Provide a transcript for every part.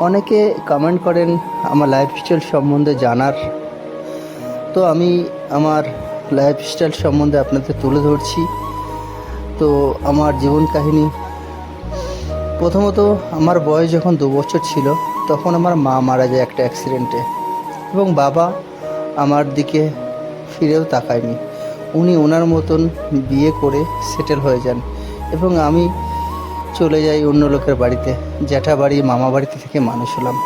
অনেকে কমেন্ট করেন, আমার লাইফস্টাইল সম্বন্ধে জানার। তো আমি আমার লাইফস্টাইল সম্বন্ধে আপনাদের তুলে ধরছি। তো আমার জীবন কাহিনী। প্রথমত, আমার বয়স যখন দু বছর ছিল, তখন আমার মা মারা যায় একটা অ্যাক্সিডেন্টে এবং বাবা আমার দিকে ফিরেও তাকায়নি। উনি ওনার মতন বিয়ে করে সেটেল হয়ে যান। এবং আমি চলে যাই অন্য লোকের বাড়িতে। জ্যাঠা বাড়ি, মামা বাড়িতে থেকে মানুষ হলাম।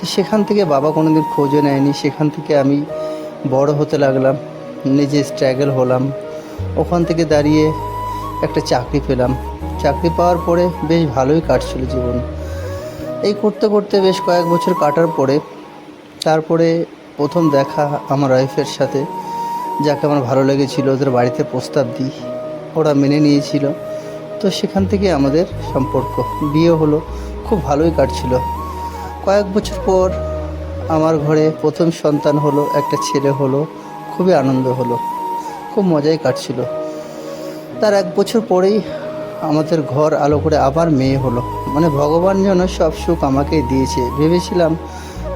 তো সেখান থেকে বাবা কোনোদিন খোঁজও নেয়নি। সেখান থেকে আমি বড় হতে লাগলাম, নিজে স্ট্রাগল হলাম। ওখান থেকে দাঁড়িয়ে একটা চাকরি পেলাম। চাকরি পাওয়ার পরে বেশ ভালোই কাটছিল জীবন। এই করতে করতে বেশ কয়েক বছর কাটার পরে, তারপরে প্রথম দেখা আমার ওয়াইফের সাথে, যাকে আমার ভালো লেগেছিল, ওদের বাড়িতে প্রস্তাব দিই। ওরা মেনে নিয়েছিল। তো সেখান থেকে আমাদের সম্পর্ক। বিয়ে হলো, খুব ভালোই কাটছিল। কয়েক বছর পর আমার ঘরে প্রথম সন্তান হলো, একটা ছেলে হলো, খুবই আনন্দ হলো, খুব মজাই কাটছিল। তার এক বছর পরেই আমাদের ঘর আলো করে আবার মেয়ে হলো। মানে ভগবান যেন সব সুখ আমাকেই দিয়েছে। ভেবেছিলাম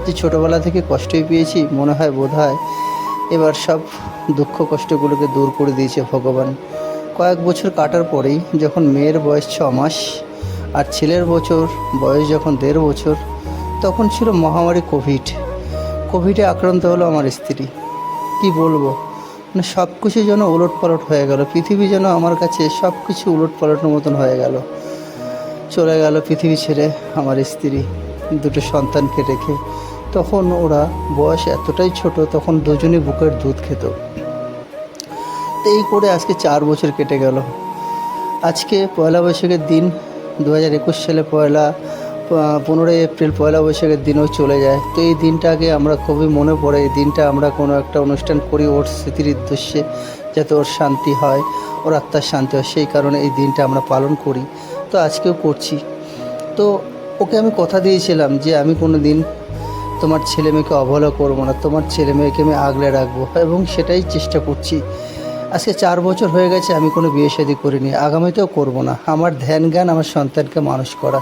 যে ছোটোবেলা থেকে কষ্টই পেয়েছি, মনে হয় বোধ হয় এবার সব দুঃখ কষ্টগুলোকে দূর করে দিয়েছে ভগবান। কয়েক বছর কাটার পরেই যখন মেয়ের বয়স ছ মাস আর ছেলের বছর, বয়স যখন দেড় বছর, তখন ছিল মহামারী কোভিড। কোভিডে আক্রান্ত হলো আমার স্ত্রী। কি বলব? মানে সব কিছু যেন উলট পালট হয়ে গেল। পৃথিবী যেন আমার কাছে সব কিছু উলট পালটের মতন হয়ে গেল। চলে গেল পৃথিবী ছেড়ে আমার স্ত্রী, দুটো সন্তানকে রেখে। তখন ওরা বয়স এতটাই ছোট, তখন দুজনে বুকের দুধ খেত। এই করে আজকে চার বছর কেটে গেল। আজকে পয়লা বৈশাখের দিন দু হাজার একুশ সালে পয়লা পনেরোই এপ্রিল পয়লা বৈশাখের দিনও চলে যায়। তো এই দিনটাকে আমরা খুবই মনে পড়ে, এই দিনটা আমরা কোনো একটা অনুষ্ঠান করি ওর স্মৃতির উদ্দেশ্যে যাতে ওর শান্তি হয়, ওর আত্মার শান্তি হয়, সেই কারণে এই দিনটা আমরা পালন করি। তো আজকেও করছি। তো ওকে আমি কথা দিয়েছিলাম যে আমি কোনো দিন তোমার ছেলে মেয়েকে অবহেলা করব না, তোমার ছেলে মেয়েকে আমি আগলে রাখব এবং সেটাই চেষ্টা করছি। আজকে চার বছর হয়ে গেছে, আমি কোনো বিয়ে শাদী করিনি। আগামীতেও করব না। আমার ধ্যান জ্ঞান আমার সন্তানকে মানুষ করা।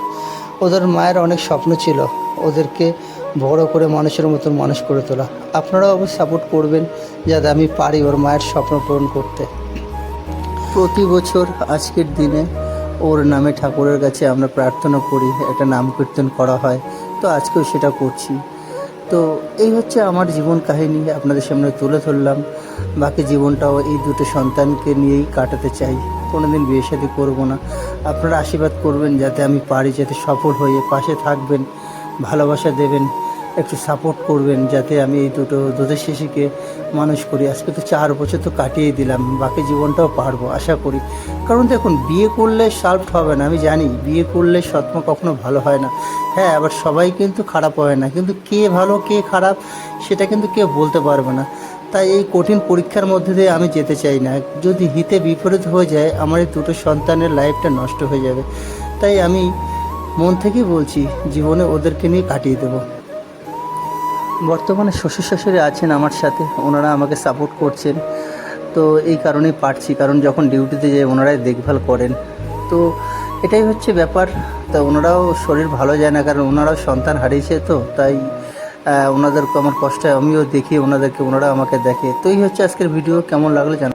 ওদের মায়ের অনেক স্বপ্ন ছিল। ওদেরকে বড় করে মানুষের মতন মানুষ করে তোলা। আপনারাও অবশ্যই সাপোর্ট করবেন, যাতে আমি পারি ওর মায়ের স্বপ্ন পূরণ করতে। প্রতি বছর আজকের দিনে ওর নামে ঠাকুরের কাছে আমরা প্রার্থনা করি, একটা নাম কীর্তন করা হয়। তো আজকেও সেটা করছি। তো এই হচ্ছে আমার জীবন কাহিনী, আপনাদের সামনে তুলে ধরলাম। বাকি জীবনটাও এই দুটো সন্তানকে নিয়েই কাটাতে চাই। কোনো দিন বিয়ে সাথে করব না। আপনারা আশীর্বাদ করবেন যাতে আমি পারি, যাতে সফল হয়ে পাশে থাকবেন, ভালোবাসা দেবেন, একটু সাপোর্ট করবেন, যাতে আমি এই দুটো, দুধের শিশুকে মানুষ করি। আজকে তো চার বছর তো কাটিয়ে দিলাম, বাকি জীবনটাও পারব, আশা করি। কারণ দেখুন, বিয়ে করলে সলভ হবে না, আমি জানি, বিয়ে করলে সৎমা কখনো ভালো হয় না। হ্যাঁ আবার সবাই কিন্তু খারাপ হয় না, কিন্তু কে ভালো, কে খারাপ, সেটা কিন্তু কেউ বলতে পারবে না। তাই এই কঠিন পরীক্ষার মধ্যে দিয়ে আমি যেতে চাই না। যদি হিতে বিপরীত হয়ে যায়, আমার এই দুটো সন্তানের লাইফটা নষ্ট হয়ে যাবে। তাই আমি মন থেকেই বলছি, জীবনে ওদেরকে নিয়ে কাটিয়ে দেবো। বর্তমানে শ্বশুর শাশুড়ি আছেন আমার সাথে, ওনারা আমাকে সাপোর্ট করছেন। তো এই কারণেই পারছি, কারণ যখন ডিউটিতে যাই ওনারাই দেখভাল করেন। তো এটাই হচ্ছে ব্যাপার। তা ওনারাও শরীর ভালো যায় না, কারণ ওনারাও সন্তান হারিয়েছে তো, তাই ওনাদেরকে আমার কষ্ট আমিও দেখি, ওনাদেরকে ওনারা আমাকে দেখে। তো এই হচ্ছে আজকের ভিডিও কেমন লাগল জানা